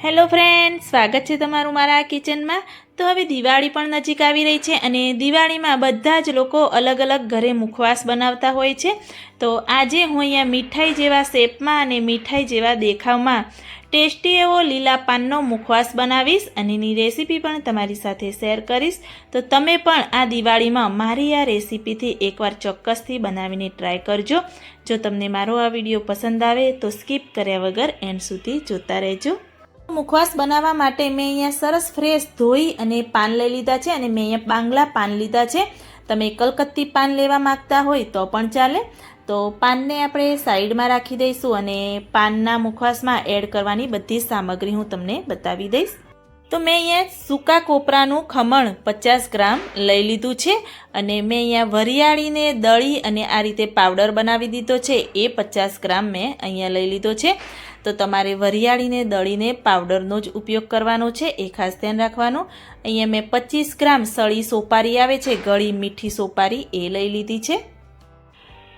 Hello friend સ્વાગત છે તમારું મારા કિચનમાં. તો હવે દિવાળી પણ નજીક આવી રહી છે અને દિવાળીમાં બધા જ લોકો અલગ અલગ ઘરે મુખવાસ બનાવતા હોય છે. તો આજે હું અહીંયા મીઠાઈ જેવા શેપમાં અને મીઠાઈ જેવા દેખાવમાં ટેસ્ટી એવો લીલા પાનનો મુખવાસ બનાવીશ અને એની રેસીપી પણ તમારી સાથે શેર કરીશ. તો તમે પણ આ દિવાળીમાં મારી આ રેસીપીથી એકવાર ચોક્કસથી બનાવીને ટ્રાય કરજો. જો તમને મારો આ વીડિયો પસંદ આવે તો સ્કીપ કર્યા વગર એન્ડ સુધી જોતા રહેજો. મુખવાસ બનાવવા માટે મેં અહીંયા સરસ ફ્રેશ ધોઈ અને પાન લઈ લીધા છે અને મેં અહીંયા બાંગલા પાન લીધા છે. તમે કલકત્તી પાન લેવા માંગતા હોય તો પણ ચાલે. તો પાનને આપણે સાઈડમાં રાખી દઈશું અને પાનના મુખવાસમાં એડ કરવાની બધી સામગ્રી હું તમને બતાવી દઈશ. તો મેં અહીંયા સૂકા કોપરાનું ખમણ પચાસ ગ્રામ લઈ લીધું છે અને મેં અહીંયા વરિયાળીને દળી અને આ રીતે પાવડર બનાવી દીધો છે. એ પચાસ ગ્રામ મેં અહીંયા લઈ લીધો છે. તો તમારે વરિયાળીને દળીને પાવડરનો જ ઉપયોગ કરવાનો છે. એ ખાસ ધ્યાન રાખવાનું. અહીંયા મેં પચીસ ગ્રામ સળી સોપારી આવે છે. ગળી મીઠી સોપારી એ લઈ લીધી છે.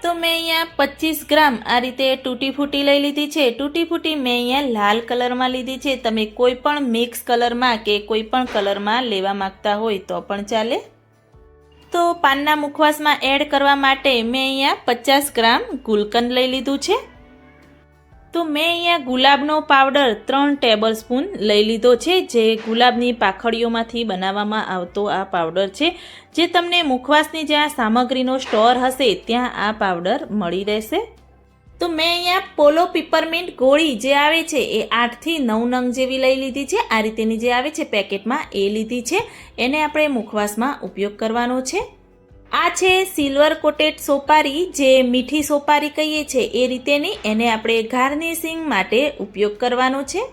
તો મેં અહીંયા પચીસ ગ્રામ આ રીતે તૂટી ફૂટી લઈ લીધી છે. તૂટી ફૂટી મેં અહીંયા લાલ કલરમાં લીધી છે. તમે કોઈ પણ મિક્સ કલરમાં કે કોઈ પણ કલરમાં લેવા માંગતા હોય તો પણ ચાલે. તો પાનના મુખવાસમાં એડ કરવા માટે મેં અહીંયા પચાસ ગ્રામ ગુલકંદ લઈ લીધું છે. તો મેં અહીંયા ગુલાબનો પાવડર ત્રણ ટેબલ સ્પૂન લઈ લીધો છે, જે ગુલાબની પાખડીઓમાંથી બનાવવામાં આવતો આ પાવડર છે. જે તમને મુખવાસની જ્યાં સામગ્રીનો સ્ટોર હશે, ત્યાં આ પાવડર મળી રહેશે. તો મેં અહીંયા પોલો પીપરમિન્ટ ગોળી જે આવે છે, એ આઠથી નવ નંગ જેવી લઈ લીધી છે. આ રીતેની જે આવે છે, પેકેટમાં એ લીધી છે. એને આપણે મુખવાસમાં ઉપયોગ કરવાનો છે. આ છે સિલ્વર કોટેડ સોપારી જે મીઠી સોપારી કહીએ છીએ એ રીતેની એને આપણે ગાર્નિશિંગ માટે ઉપયોગ કરવાનો છે.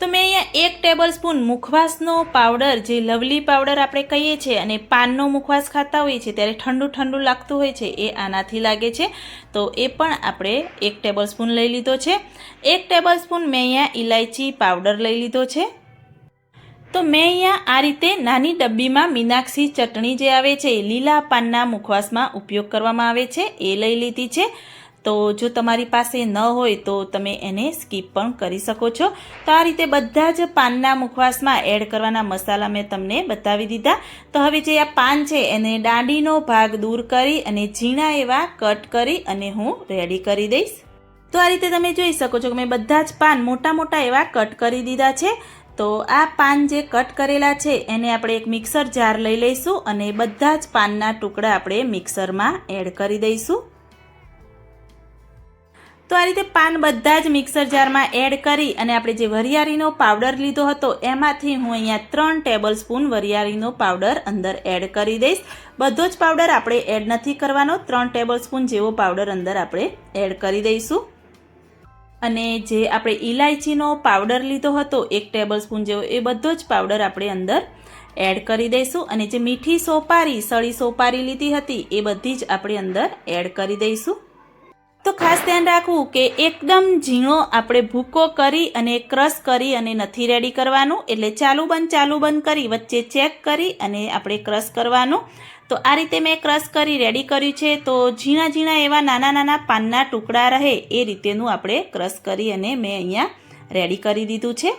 તો મેં અહીંયા એક ટેબલ સ્પૂન મુખવાસનો પાવડર, જે લવલી પાવડર આપણે કહીએ છીએ અને પાનનો મુખવાસ ખાતા હોઈએ છીએ ત્યારે ઠંડુ ઠંડુ લાગતું હોય છે, એ આનાથી લાગે છે. તો એ પણ આપણે એક ટેબલ સ્પૂન લઈ લીધો છે. એક ટેબલ સ્પૂન મેં અહીંયા ઇલાયચી પાવડર લઈ લીધો છે. તો મેં અહીંયા આ રીતે નાની ડબ્બીમાં મીનાક્ષી ચટણી જે આવે છે લીલા પાનના મુખવાસમાં ઉપયોગ કરવામાં આવે છે, એ લઈ લીધી છે. તો જો તમારી પાસે ન હોય તો તમે એને સ્કીપ પણ કરી શકો છો. તો આ રીતે બધા જ પાનના મુખવાસમાં એડ કરવાના મસાલા મેં તમને બતાવી દીધા. તો હવે જે આ પાન છે એને દાંડીનો ભાગ દૂર કરી અને ઝીણા એવા કટ કરી અને હું રેડી કરી દઈશ. તો આ રીતે તમે જોઈ શકો છો કે મેં બધા જ પાન મોટા મોટા એવા કટ કરી દીધા છે. તો આ પાન જે કટ કરેલા છે, એને આપણે એક મિક્સર જાર લઈ લઈશું અને બધા જ પાનના ટુકડા આપણે મિક્સરમાં એડ કરી દઈશું. તો આ રીતે પાન બધા જ મિક્સર જારમાં એડ કરી અને આપણે જે વરિયાળીનો પાવડર લીધો હતો, એમાંથી હું અહીંયા ત્રણ ટેબલ સ્પૂન વરિયાળીનો પાવડર અંદર એડ કરી દઈશ. બધો જ પાવડર આપણે એડ નથી કરવાનો, ત્રણ ટેબલ સ્પૂન જેવો પાવડર અંદર આપણે એડ કરી દઈશું. અને જે આપણે ઇલાયચીનો પાવડર લીધો હતો, એક ટેબલ સ્પૂન જેવો, એ બધો જ પાવડર આપણે અંદર એડ કરી દઈશું. અને જે મીઠી સોપારી, સળી સોપારી લીધી હતી, એ બધી જ આપણે અંદર એડ કરી દઈશું. તો ખાસ ધ્યાન રાખવું કે એકદમ ઝીણો આપણે ભૂકો કરી અને ક્રશ કરી અને નથી રેડી કરવાનું. એટલે ચાલુ બંધ ચાલુ બંધ કરી, વચ્ચે ચેક કરી અને આપણે ક્રશ કરવાનું. તો આ રીતે મેં ક્રશ કરી રેડી કર્યું છે. તો ઝીણા ઝીણા એવા નાના નાના પાનના ટુકડા રહે એ રીતેનું આપણે ક્રશ કરી અને મેં અહીંયા રેડી કરી દીધું છે.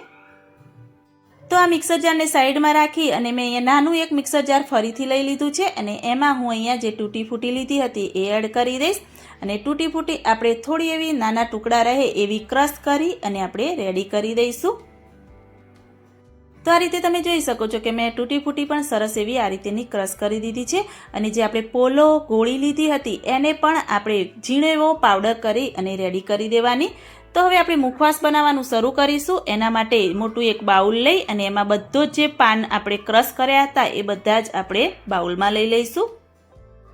તો આ મિક્સર જારને સાઈડમાં રાખી અને મેં અહીંયા નાનું એક મિક્સર જાર ફરીથી લઈ લીધું છે અને એમાં હું અહીંયા જે તૂટી ફૂટી લીધી હતી એ એડ કરી દઈશ. અને તૂટી ફૂટી આપણે થોડી એવી નાના ટુકડા રહે એવી ક્રશ કરી અને આપણે રેડી કરી દઈશું. તો આ રીતે તમે જોઈ શકો છો કે મેં તૂટી ફૂટી પણ સરસ એવી આ રીતેની ક્રશ કરી દીધી છે અને જે આપણે પોલો ગોળી લીધી હતી એને પણ આપણે ઝીણો એવો પાવડર કરી અને રેડી કરી દેવાની. તો હવે આપણે મુખવાસ બનાવવાનું શરૂ કરીશું. એના માટે મોટું એક બાઉલ લઈ અને એમાં બધો જ પાન આપણે ક્રશ કર્યા હતા એ બધા જ આપણે બાઉલમાં લઈ લઈશું.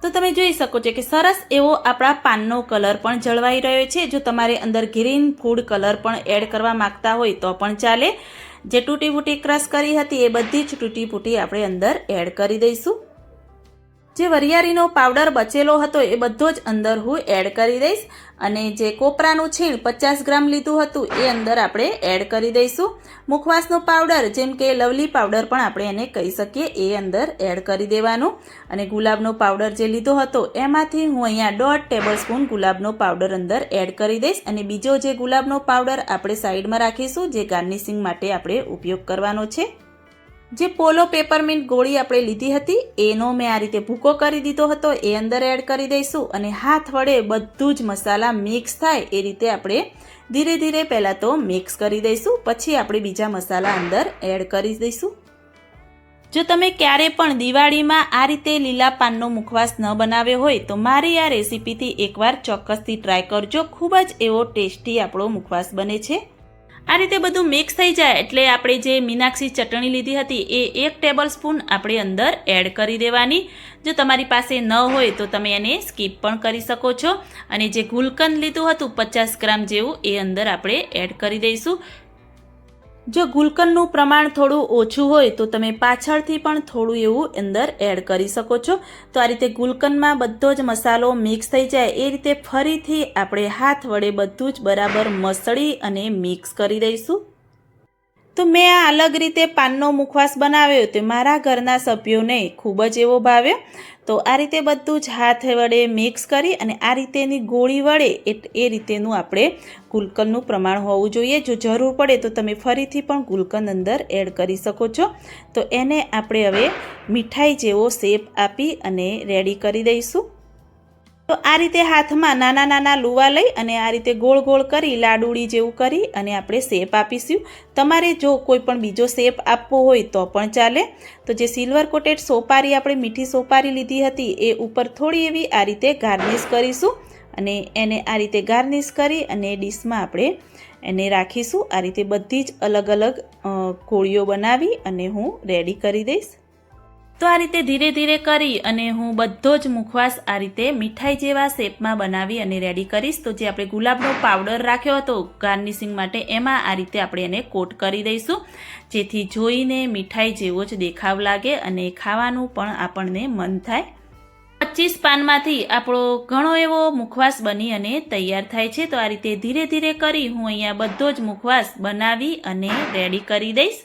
તો તમે જોઈ શકો છો કે સરસ એવો આપણા પાનનો કલર પણ જળવાઈ રહ્યો છે. જો તમારે અંદર ગ્રીન ફૂડ કલર પણ એડ કરવા માંગતા હોય તો પણ ચાલે. જે તૂટી ફૂટી ક્રશ કરી હતી એ બધી જ તૂટી ફૂટી આપણે અંદર એડ કરી દઈશું. જે વરિયાળીનો પાવડર બચેલો હતો એ બધો જ અંદર હું એડ કરી દઈશ અને જે કોપરાનું છીણ પચાસ ગ્રામ લીધું હતું એ અંદર આપણે એડ કરી દઈશું. મુખવાસનો પાવડર, જેમ કે લવલી પાવડર પણ આપણે એને કહી શકીએ, એ અંદર એડ કરી દેવાનું. અને ગુલાબનો પાવડર જે લીધો હતો, એમાંથી હું અહીંયા દોઢ ટેબલ સ્પૂન ગુલાબનો પાવડર અંદર એડ કરી દઈશ. અને બીજો જે ગુલાબનો પાવડર આપણે સાઈડમાં રાખીશું, જે ગાર્નિશિંગ માટે આપણે ઉપયોગ કરવાનો છે જે પોલો પેપરમિન્ટ ગોળી આપણે લીધી હતી, એનો મેં આ રીતે ભૂકો કરી દીધો હતો, એ અંદર એડ કરી દઈશું અને હાથ વડે બધું જ મસાલા મિક્સ થાય એ રીતે આપણે ધીરે ધીરે પહેલાં તો મિક્સ કરી દઈશું, પછી આપણે બીજા મસાલા અંદર એડ કરી દઈશું. જો તમે ક્યારે પણ દિવાળીમાં આ રીતે લીલા પાનનો મુખવાસ ન બનાવ્યો હોય, તો મારી આ રેસીપીથી એકવાર ચોક્કસથી ટ્રાય કરજો, ખૂબ જ એવો ટેસ્ટી આપણો મુખવાસ બને છે. આ રીતે બધું મિક્સ થઈ જાય એટલે આપણે જે મીનાક્ષી ચટણી લીધી હતી એ એક ટેબલ સ્પૂન આપણે અંદર એડ કરી દેવાની. જો તમારી પાસે ન હોય તો તમે એને સ્કીપ પણ કરી શકો છો. અને જે ગુલકંદ લીધું હતું પચાસ ગ્રામ જેવું એ અંદર આપણે એડ કરી દઈશું. જો ગુલકંદનું પ્રમાણ થોડું ઓછું હોય તો તમે પાછળથી પણ થોડું એવું અંદર એડ કરી શકો છો. તો આ રીતે ગુલકંદમાં બધો જ મસાલો મિક્સ થઈ જાય. એ રીતે ફરીથી આપણે હાથ વડે બધું જ બરાબર મસળી અને મિક્સ કરી દઈશું. તો મેં આ અલગ રીતે પાનનો મુખવાસ બનાવ્યો તે મારા ઘરના સભ્યોને ખૂબ જ એવો ભાવ્યો. તો આ રીતે બધું જ હાથ વડે મિક્સ કરી અને આ રીતેની ગોળી વડે એ રીતેનું આપણે ગુલકંદનું પ્રમાણ હોવું જોઈએ. જો જરૂર પડે તો તમે ફરીથી પણ ગુલકંદ અંદર એડ કરી શકો છો. તો એને આપણે હવે મીઠાઈ જેવો શેપ આપી અને રેડી કરી દઈશું. તો આ રીતે હાથમાં નાના નાના લુવા લઈ અને આ રીતે ગોળ ગોળ કરી લાડુડી જેવું કરી અને આપણે શેપ આપીશું. તમારે જો કોઈ પણ બીજો શેપ આપવો હોય તો પણ ચાલે. તો જે સિલ્વર કોટેડ સોપારી આપણે મીઠી સોપારી લીધી હતી એ ઉપર થોડી એવી આ રીતે ગાર્નિશ કરીશું અને એને આ રીતે ગાર્નિશ કરી અને ડીશમાં આપણે એને રાખીશું. આ રીતે બધી જ અલગ અલગ કોળીઓ બનાવી અને હું રેડી કરી દઈશ. તો આ રીતે ધીરે ધીરે કરી અને હું બધો જ મુખવાસ આ રીતે મીઠાઈ જેવા શેપમાં બનાવી અને રેડી કરીશ. તો જે આપણે ગુલાબનો પાવડર રાખ્યો હતો ગાર્નિશિંગ માટે, એમાં આ રીતે આપણે એને કોટ કરી દઈશું. જેથી જોઈને મીઠાઈ જેવો જ દેખાવ લાગે અને ખાવાનું પણ આપણને મન થાય. પચીસ પાનમાંથી આપણો ઘણો એવો મુખવાસ બની અને તૈયાર થાય છે. તો આ રીતે ધીરે ધીરે કરી હું અહીંયા બધો જ મુખવાસ બનાવી અને રેડી કરી દઈશ.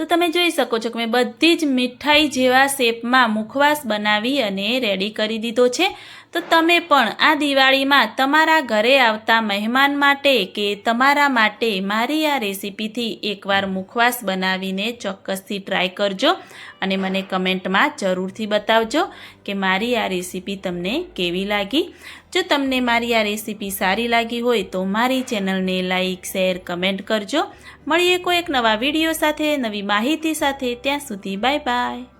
તો તમે જોઈ શકો છો કે મેં બધી જ મીઠાઈ જેવા શેપમાં મુખવાસ બનાવી અને રેડી કરી દીધો છે. તો તમે પણ આ દિવાળીમાં તમારા ઘરે આવતા મહેમાન માટે કે તમારા માટે મારી આ રેસીપીથી એકવાર મુખવાસ બનાવીને ચોક્કસથી ટ્રાય કરજો અને મને કમેન્ટમાં જરૂરથી બતાવજો કે મારી આ રેસીપી તમને કેવી લાગી. જો તમને મારી આ રેસીપી સારી લાગી હોય તો મારી ચેનલને લાઇક શેર કમેન્ટ કરજો. મળીએ કોઈ એક નવા વીડિયો સાથે, નવી માહિતી સાથે. ત્યાં સુધી બાય બાય